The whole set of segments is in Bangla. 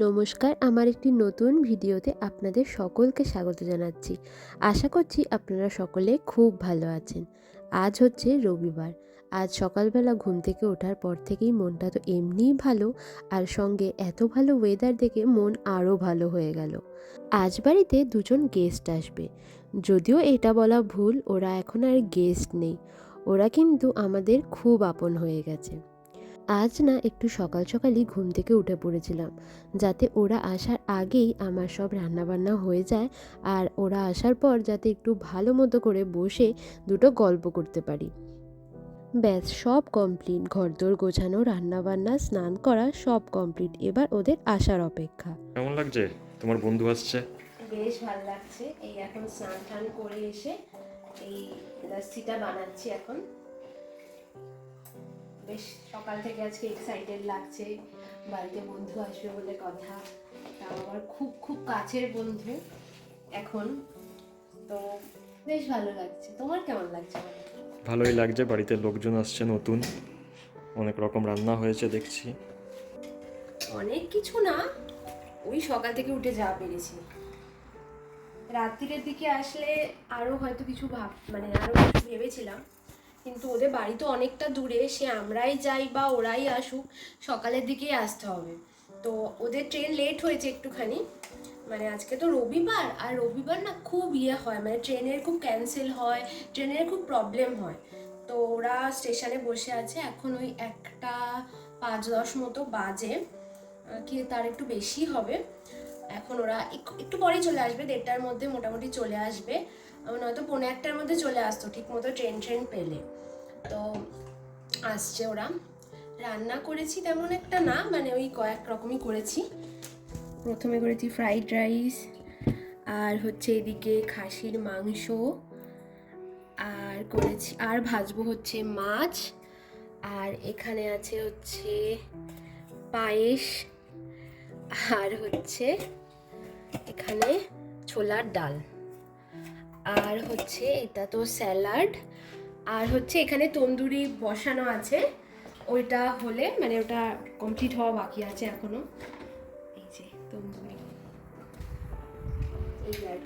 নমস্কার, আমার একটি নতুন ভিডিওতে আপনাদের সকলকে স্বাগত জানাচ্ছি। আশা করছি আপনারা সকলে খুব ভালো আছেন। আজ হচ্ছে রবিবার। আজ সকালবেলা ঘুম থেকে ওঠার পর থেকেই মনটা তো এমনিই ভালো আর সঙ্গে এত ভালো ওয়েদার দেখে মন আরও ভালো হয়ে গেল। আজ বাড়িতে দুজন গেস্ট আসবে। যদিও এটা বলা ভুল, ওরা এখন আর গেস্ট নেই। ওরা কিন্তু আমাদের খুব আপন হয়ে গেছে। আজ না একটু সকাল সকালই ঘুম থেকে উঠে পড়েছিলাম যাতে ওরা আসার আগেই আমার সব রান্নাবান্না হয়ে যায় আর ওরা আসার পর যাতে একটু ভালো মতো করে বসে দুটো গল্প করতে পারি। ব্যাস সব কমপ্লিট ঘরদোর গোছানো রান্নাবান্না স্নান করা সব কমপ্লিট এবার ওদের আসার অপেক্ষা। কেমন লাগছে? তোমার বন্ধু আসছে। বেশ ভালো লাগছে। এই এখন স্নান টান করে এসে এই লস্যিটা বানাচ্ছি এখন। বেশ সকাল থেকে আজকে এক্সাইটেড লাগছে। বাড়িতে বন্ধু আসবে বলে কথা। তাও আমার খুব খুব কাছের বন্ধু এখন। তো বেশ ভালো লাগছে। তোমার কেমন লাগছে? ভালোই লাগছে বাড়িতে লোকজন আসছে নতুন। অনেক রকম রান্না হয়েছে দেখছি। অনেক কিছু না ওই সকাল থেকে উঠে যা পেরেছি। রাত্রিরের দিকে আসলে আরও হয়তো কিছু ভাব মানে আরও কিছু ভেবেছিলাম। কিন্তু ওদের বাড়ি তো অনেকটা দূরে, সে আমরাই যাই বা ওরাই আসুক, সকালের দিকেই আসতে হবে। তো ওদের ট্রেন লেট হয়েছে একটুখানি মানে আজকে তো রবিবার, আর রবিবার না খুব ইয়ে হয় মানে ট্রেনের খুব ক্যান্সেল হয় ট্রেনের খুব প্রবলেম হয়। তো ওরা স্টেশনে বসে আছে, এখন ওই একটা পাঁচ দশ মতো বাজে কি তার একটু বেশি হবে। এখন ওরা এক- একটু পরেই চলে আসবে, দেড়টার মধ্যে মোটামুটি চলে আসবে। নয়তো পৌনে একটার মধ্যে চলে আসতো ঠিক মতো ট্রেন ট্রেন পেলে। তো আসছে ওরা। রান্না করেছি তেমন একটা না মানে ওই কয়েক রকমই করেছি। প্রথমে করেছি ফ্রাইড রাইস, আর হচ্ছে এদিকে খাসির মাংস, আর করেছি, আর ভাজবো হচ্ছে মাছ, আর এখানে আছে হচ্ছে পায়েস, আর হচ্ছে এখানে ছোলার ডাল। আর হচ্ছে এটা তো স্যালাড। আর হচ্ছে এখানে তন্দুরি বসানো আছে। ওইটা হলে মানে ওটা কমপ্লিট হওয়া বাকি আছে এখনও। এই যে তন্দুরি। আর।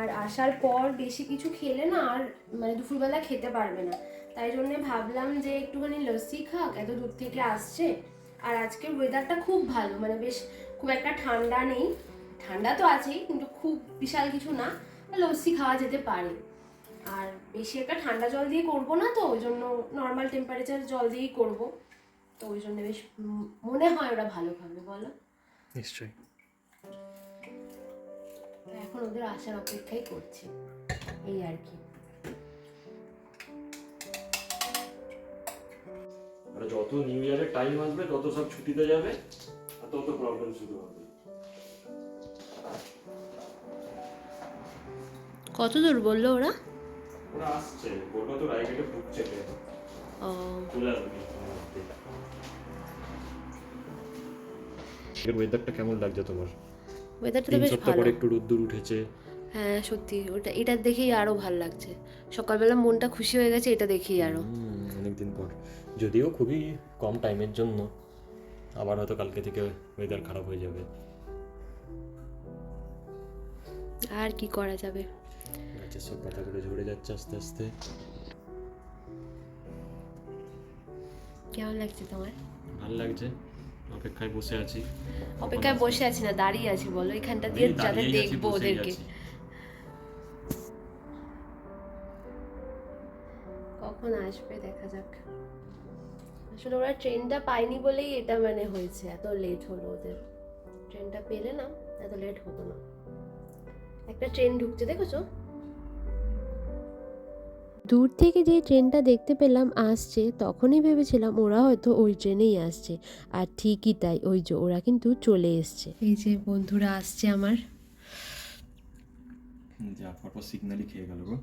আর আসার পর বেশি কিছু খেলে না আর মানে দুপুরবেলা খেতে পারবে না। তাই জন্য ভাবলাম যে একটুখানি লস্যি খাক, এত দূর থেকে আসছে। আর আজকের ওয়েদারটা খুব ভালো মানে বেশ খুব একটা ঠান্ডা নেই। ঠান্ডা তো আছেই কিন্তু খুব বিশাল কিছু না লস্যি খাওয়া যেতে পারে। আর বেশি একটা ঠান্ডা জল দিয়ে করব না তো ওই জন্য নর্মাল টেম্পারেচার জল দিয়েই করব। তো ওই জন্য বেশ মনে হয় ওরা ভালো খাবে বলো? নিশ্চয়ই। তো এখন ওদের আসার অপেক্ষাই করছি এই আর কি। যত নিউ ইয়ারের টাইম আসবে তত সব ছুটিতে যাবে। তত প্রবলেম শুরু হবে। কত দূর বলল ওরা? ওরা আসছে বলব তো রায়গেটে ঢুকছে ও। চলে। এর ওয়েদারটা কেমন লাগছে তোমার? ওয়েদারটা তো বেশ ভালো। একটু রোদ্দুর উঠেছে। হ্যাঁ সত্যি। ওটা এটা দেখেই আরও ভালো লাগছে। সকালবেলা মনটা খুশি হয়ে গেছে এটা দেখেই আরও। হুম, অনেকদিন পর। যদিও খুবই কম টাইমের জন্য। আবার হয়তো কালকে থেকে ওয়েদার খারাপ হয়ে যাবে। আর কি করা যাবে? গাছের সব পাতাগুলো ঝরে যাচ্ছে আস্তে আস্তে। কেমন লাগছে তোমার? ভালো লাগছে। অপেক্ষায় বসে আছি। অপেক্ষায় বসে আছি না দাঁড়িয়ে আছি বলো এখানটা দিয়ে আছি, দেখব ওদেরকে। কখন আসবে দেখা যাক। আসলে ওরা ট্রেনটা পায়নি বলেই এটা মানে হয়েছে। এত লেট হলো ওদের। ট্রেনটা পেলে না এত লেট হতো না। একটা ট্রেন ঢুকছে দেখেছ? দূর থেকে যে ট্রেনটা দেখতে পেলাম আসছে তখনই ভেবেছিলাম ওরা হয়তো ওই ট্রেনেই আসছে। আর ঠিকই তাই ওই যে ওরা কিন্তু চলে এসছে। এই যে বন্ধুরা আসছে আমার। যা পরপর সিগন্যালই খেয়ে গেল গো।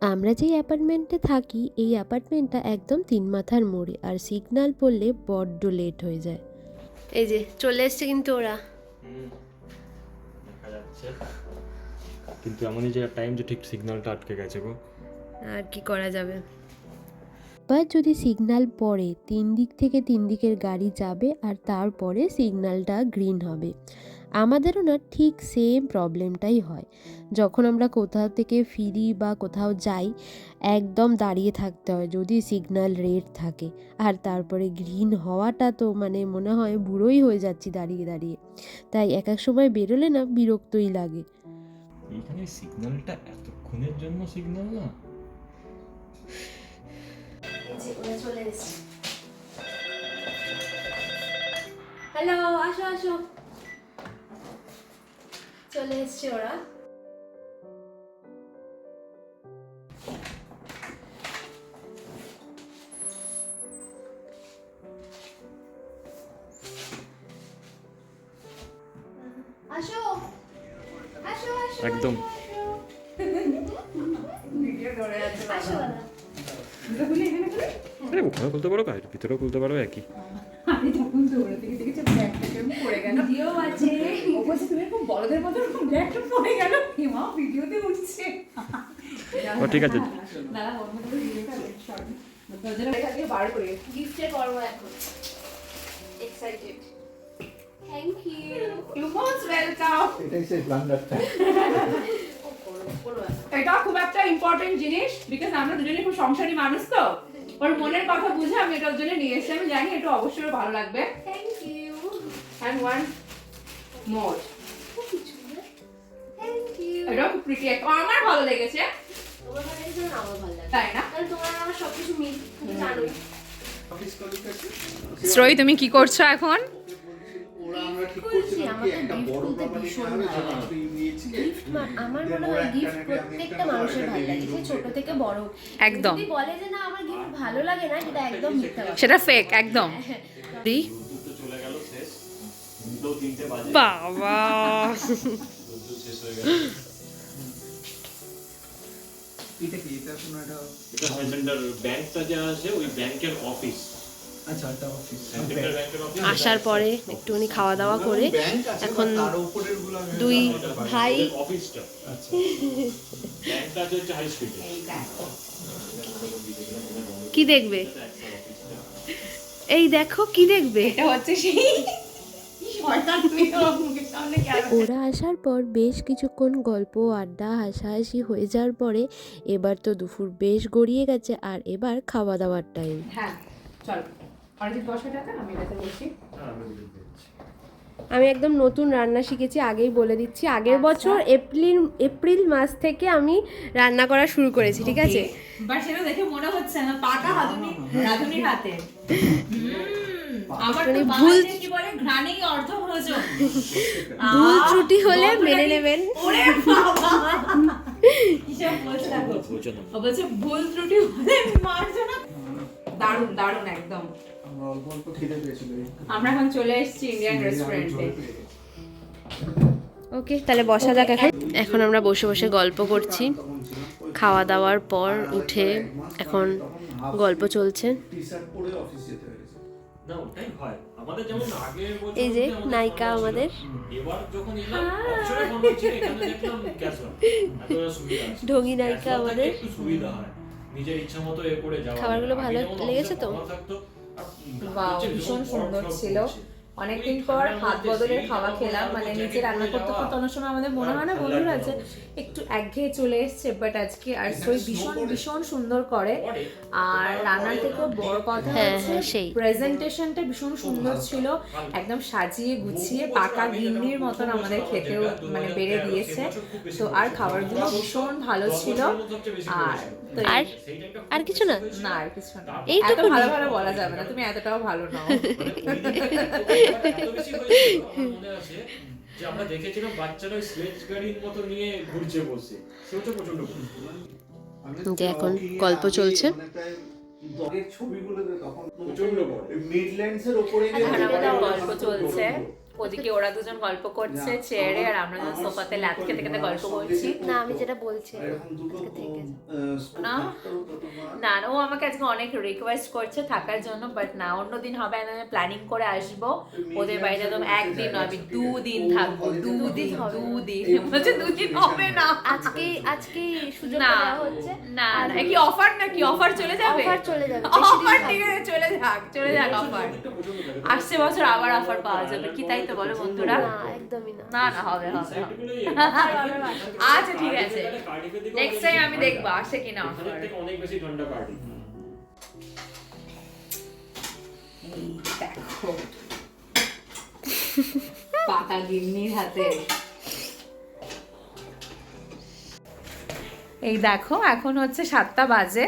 আমরা যেই অ্যাপার্টমেন্টে থাকি এই অ্যাপার্টমেন্টটা একদম তিন মাথার মোড়ে আর সিগনাল পড়লে বড্ড লেট হয়ে যায়। এই যে চলে এসছে কিন্তু ওরা। কিন্তু এমনই যে টাইম যে ঠিক সিগন্যালটা আটকে গেছে গো। আর কি করা যাবে? একবার যদি সিগন্যাল পড়ে তিন দিক থেকে তিন দিকের গাড়ি যাবে আর তারপরে সিগন্যালটা গ্রিন হবে। আমাদেরও না ঠিক সেম প্রবলেমটাই হয়। যখন আমরা কোথাও থেকে ফিরি বা কোথাও যাই একদম দাঁড়িয়ে থাকতে হয় যদি সিগন্যাল রেড থাকে। আর তারপরে গ্রিন হওয়াটা তো মানে মনে হয় বুড়োই হয়ে যাচ্ছি দাঁড়িয়ে দাঁড়িয়ে। তাই এক এক সময় বেরোলে না বিরক্তই লাগে। এইখানে সিগন্যালটা এতক্ষণের জন্য সিগন্যাল না? চলে এসেছে। হ্যালো আসো আসো। চলে এসছে ওরা। একদম। ওখানে খুলতে পারো গাড়ির ভিতরেও খুলতে পারো একই। আমি তখন দৌড়ে থেকে দেখেছি ব্যাগটা কেমন পড়ে গেল। ভিডিও আছে। ও বলছে তুমি এরকম বড়দের মতো এরকম ব্যাগটা পড়ে গেল। হিমা ভিডিওতে উঠছে। ও ঠিক আছে। দাদা ওর মধ্যে ভিডিওটা সরি দরজাটা লেখা বার করে। গিফটে করব এখন। Excited thank you you most welcome এটাই সেই ব্লান্ডারটা এটা খুব একটা ইম্পর্টেন্ট জিনিস বিকজ আমরা দুজনে খুব সংসারী মানুষ তো। ওর মনের কথা বুঝে আমি এটা ওর জন্য নিয়ে এসেছি। আমি জানি এটা অবশ্যই ভালো লাগবে। Thank you and one more thank খুব প্রিটি একটা আমার ভালো লেগেছে। তোমার ভালো লাগছে আমার ভালো লাগে তাই না? কারণ তোমার আমার সবকিছু মিল তুমি জানোই শ্রয়ী কি করছ এখন? আমরা গিফট মনে হয় প্রত্যেকটা মানুষের ভালো লাগে ছোট থেকে। বড়। একদম। বলে যে না ভালো লাগে না সেটা একদম মিথ্যা সেটা ফেক একদম। বাজে। বাবা। বিদ্যুৎ শেষ হয়ে গেল। এটা কি? এটা কোনো একটা এটা হাইজেন্ডার ব্যাংকটা যে আছে ওই ব্যাংকের অফিস আচ্ছা আসার পরে একটুখানি খাওয়া দাওয়া করে এখন দুই। ভাই অফিসটা আচ্ছা ব্যাংকটা আছে হচ্ছে হাই স্ট্রিটে কি দেখবে? এই দেখো কি দেখবে? এটা হচ্ছে সেই ওর আসার পর বেশ কিছুক্ষণ গল্প আড্ডা হাসাহাসি হয়ে যাওয়ার পরে এবার তো দুপুর বেশ গড়িয়ে গেছে আর এবার খাওয়া দাওয়ার টাইম হ্যাঁ চল। আমি এটাতে বসি। আমি একদম নতুন রান্না শিখেছি আগেই বলে দিচ্ছি। আগের আচ্ছা। বছর এপ্রিল এপ্রিল মাস থেকে আমি রান্না করা শুরু করেছি ঠিক আছে? সেটা দেখে মনে হচ্ছে না পাকা হাতুনি রাধুনির হাতে। আমার ভুল- কি বলে ঘ্রাণেই অর্ধ ভোজন ভুল ত্রুটি হলে মেনে নেবেন। ওরে বাবা! কিসব বলছে না ভুল ত্রুটি হলে মারছো না? দারুণ দারুণ একদম। আমরা অল্প অল্প খিদে পেয়েছিল আমরা এখন চলে এসেছি ইন্ডিয়ান রেস্টুরেন্টে। ওকে তাহলে বসা যাক এখন। এখন আমরা বসে বসে গল্প করছি। খাওয়া দাওয়ার পর উঠে এখন গল্প চলছে। এই যে নায়িকা আমাদের। ঢঙ্গি নায়িকা আমাদের। হয়। খাবারগুলো ভালো লেগেছে তো? ভীষণ সুন্দর ছিল। অনেকদিন পর হাত বদলের খাওয়া খেলাম। মানে নিচে রান্না করতে। করতে অনেক সময় আমাদের মনে হয় না বন্ধুরা আছে একটু একঘেয়ে চলে এসছে বাট আজকে আর সই ভীষণ ভীষণ সুন্দর করে। আর রান্নার থেকেও বড় কথা হ্যাঁ, হচ্ছে হ্যাঁ, সেই। প্রেজেন্টেশনটা ভীষণ সুন্দর ছিল। একদম সাজিয়ে গুছিয়ে পাকা গিন্নির মতন আমাদের খেতেও মানে বেড়ে দিয়েছে। তো আর খাবারগুলো ভীষণ ভালো ছিল। আর তো আর আর কিছু না। না আর কিছু না। এত? ভালো ভালো বলা যাবে না তুমি এতটাও ভালো নাও। যে আমরা দেখেছিলাম বাচ্চারা স্লেজ গাড়ির মতো নিয়ে ঘুরছে বসে সে প্রচণ্ড যে এখন গল্প চলছে। ছবিগুলো তখন প্রচণ্ড বড়। মিডল্যান্ডস এর উপরে আমাদের গল্প চলছে ওদিকে ওরা দুজন গল্প করছে চেয়ারে আর আমরা যখন সোফাতে ল্যাপ খেতে খেতে গল্প করছি। না আমি যেটা বলছি। না। না ও আমাকে আজকে অনেক রিকোয়েস্ট করছে থাকার জন্য বাট না অন্যদিন হবে আমি প্ল্যানিং করে আসব। ওদের বাড়িতে একদম একদিন নয় আমি দুদিন থাকব দুদিন দুদিন বলছে দুদিন হবে না। আজকে আজকে সুযোগ না হচ্ছে। না না কি অফার নাকি অফার চলে যাবে? অফার চলে যাবে অফার ঠিক আছে চলে যাক চলে যাক অফার আসছে বছর আবার অফার পাওয়া যাবে কি তাই তো বলো বন্ধুরা। না একদমই না। না না হবে হবে। আচ্ছা ঠিক আছে। নেক্সট টাইম আমি দেখব আসে কিনা অফার। অনেক বেশি ঠান্ডা পার্টি। দেখো গিন্নির হাতে। এই দেখো এখন হচ্ছে সাতটা বাজে।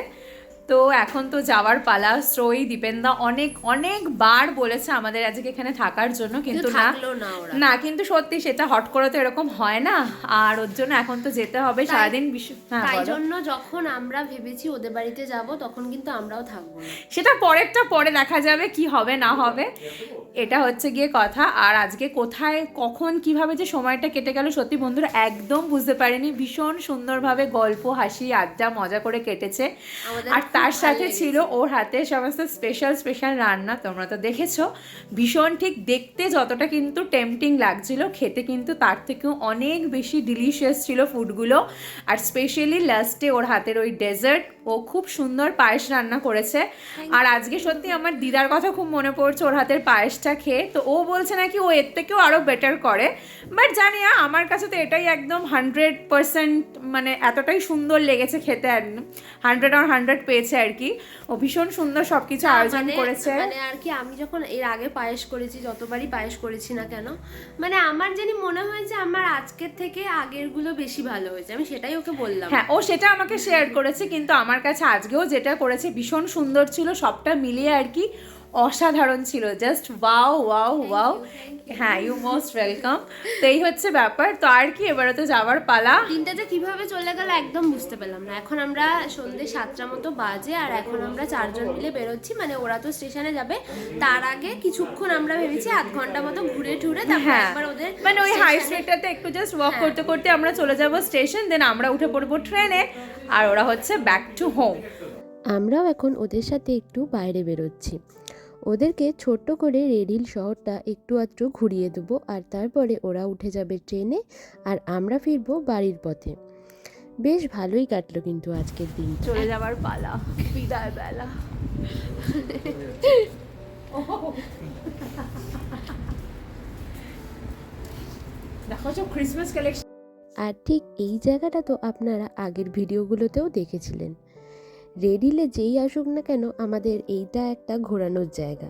তো এখন তো যাওয়ার পালা। শ্রয়ী দীপেন্দা অনেক অনেকবার বলেছে আমাদের আজকে এখানে থাকার জন্য কিন্তু না। না কিন্তু সত্যি সেটা হট করে তো এরকম হয় না। আর ওর জন্য এখন তো যেতে হবে সারাদিন হ্যাঁ, তাই জন্য যখন আমরা ভেবেছি ওদের বাড়িতে যাব তখন কিন্তু আমরাও থাকব সেটা পরেরটা পরে দেখা যাবে কি হবে না হবে। এটা হচ্ছে গিয়ে কথা। আর আজকে কোথায় কখন কীভাবে যে সময়টা কেটে গেল সত্যি বন্ধুরা একদম বুঝতে পারিনি। ভীষণ সুন্দরভাবে গল্প হাসি আড্ডা মজা করে কেটেছে। আর তার সাথে ছিল ওর হাতে সমস্ত স্পেশাল স্পেশাল রান্না তোমরা তো দেখেছ। ভীষণ ঠিক দেখতে যতটা কিন্তু টেম্পটিং লাগছিল খেতে কিন্তু তার থেকেও অনেক বেশি ডিলিশিয়াস ছিল ফুডগুলো আর স্পেশালি লাস্টে ওর হাতের ওই ডেজার্ট ও খুব সুন্দর পায়েস রান্না করেছে। আর আজকে সত্যি আমার দিদার কথা খুব মনে পড়ছে ওর হাতের পায়েসটা খেয়ে। তো ও বলছে নাকি ও এর থেকেও আরও বেটার করে। বাট জানি না আমার কাছে তো এটাই একদম হান্ড্রেড পার্সেন্ট মানে এতটাই সুন্দর লেগেছে খেতে। একদম হান্ড্রেড অন হান্ড্রেড পেয়েছে। আর কি। ও ভীষণ সুন্দর সবকিছু আয়োজন মানে- করেছে। মানে আর কি আমি যখন এর আগে পায়েস করেছি যতবারই পায়েস করেছি না কেন মানে আমার জানি মনে হয় যে আমার আজকের থেকে আগেরগুলো বেশি ভালো হয়েছে। আমি সেটাই ওকে বললাম। হ্যাঁ ও সেটা আমাকে শেয়ার করেছে কিন্তু আমার কাছে আজকেও যেটা করেছে ভীষণ সুন্দর ছিল সবটা মিলিয়ে আর কি অসাধারণ ছিল। জাস্ট ওয়াও ওয়াও ওয়াও হ্যাঁ ইউ মোস্ট ওয়েলকাম তো এই হচ্ছে ব্যাপার। তো আর কি এবারে তো যাওয়ার পালা? দিনটা যে কীভাবে চলে গেল একদম বুঝতে পেলাম না। এখন আমরা সন্ধ্যে সাতটা মতো বাজে আর এখন আমরা চারজন মিলে বেরোচ্ছি। মানে ওরা তো স্টেশনে যাবে। তার আগে কিছুক্ষণ আমরা ভেবেছি আধ ঘণ্টা মতো ঘুরে ঠুরে তারপর হ্যাঁ। একবার ওদের মানে ওই হাই স্ট্রিটটাতে একটু জাস্ট ওয়াক হ্যাঁ। করতে করতে আমরা চলে যাব স্টেশন দেন আমরা উঠে পড়ব ট্রেনে আর ওরা হচ্ছে ব্যাক টু হোম আমরাও এখন ওদের সাথে একটু বাইরে বেরোচ্ছি। ওদেরকে ছোট্ট করে রেডিল শহরটা একটু আধটু ঘুরিয়ে দেবো আর তারপরে ওরা উঠে যাবে ট্রেনে আর আমরা ফিরবো বাড়ির পথে। বেশ ভালোই কাটলো কিন্তু আজকের দিন চলে যাওয়ার পালা। বিদায় বেলা। দেখো সব ক্রিসমাস কালেকশন আর ঠিক এই জায়গাটা তো আপনারা আগের ভিডিওগুলোতেও দেখেছিলেন। রেডিলে যেই আসুক না কেন আমাদের এইটা একটা ঘোরানোর জায়গা।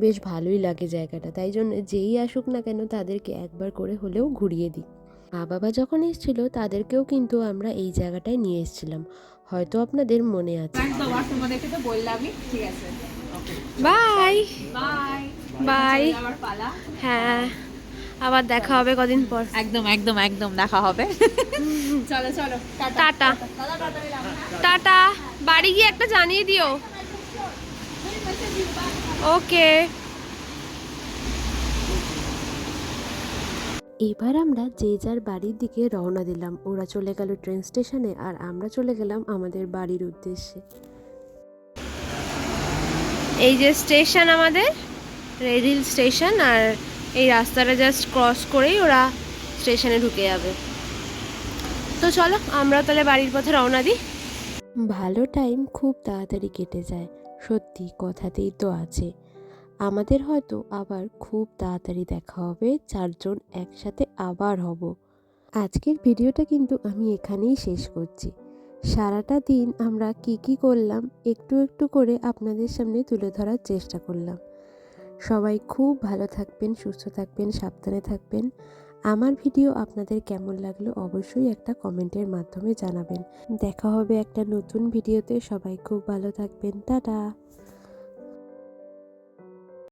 বেশ ভালোই লাগে জায়গাটা তাই জন্য যেই আসুক না কেন তাদেরকে একবার করে হলেও ঘুরিয়ে দিই। মা বাবা যখন এসেছিল তাদেরকেও কিন্তু আমরা এই জায়গাটায় নিয়ে এসেছিলাম। হয়তো আপনাদের মনে আছে। একদম তোমাদেরকে তো বললামই ঠিক আছে। বাই বাই বাই হ্যাঁ আবার দেখা হবে কদিন পর। একদম একদম একদম দেখা হবে। চলো চলো টাটা। টাটা। বাড়ি গিয়ে একটা জানিয়ে দিও। ওকে। এবার আমরা যে যার বাড়ির দিকে রওনা দিলাম। ওরা চলে গেল ট্রেন স্টেশনে আর আমরা চলে গেলাম আমাদের বাড়ির উদ্দেশ্যে। এই যে স্টেশন আমাদের রেডিল স্টেশন আর এই রাস্তাটা জাস্ট ক্রস করেই ওরা স্টেশনে ঢুকে যাবে। তো চলো আমরা তাহলে বাড়ির পথে রওনা দিই। ভালো টাইম খুব তাড়াতাড়ি কেটে যায়, সত্যি কথাতেই তো আছে। আমাদের হয়তো আবার খুব তাড়াতাড়ি দেখা হবে, চারজন একসাথে আবার হব। আজকের ভিডিওটা কিন্তু আমি এখানেই শেষ করছি। সারাটা দিন আমরা কি কি করলাম, একটু একটু করে আপনাদের সামনে তুলে ধরার চেষ্টা করলাম। সবাই খুব ভালো থাকবেন, সুস্থ থাকবেন, সাবধানে থাকবেন। আমার ভিডিও আপনাদের কেমন লাগল অবশ্যই একটা কমেন্টের মাধ্যমে জানাবেন। দেখা হবে একটা নতুন ভিডিওতে। সবাই খুব ভালো থাকবেন। টাটা!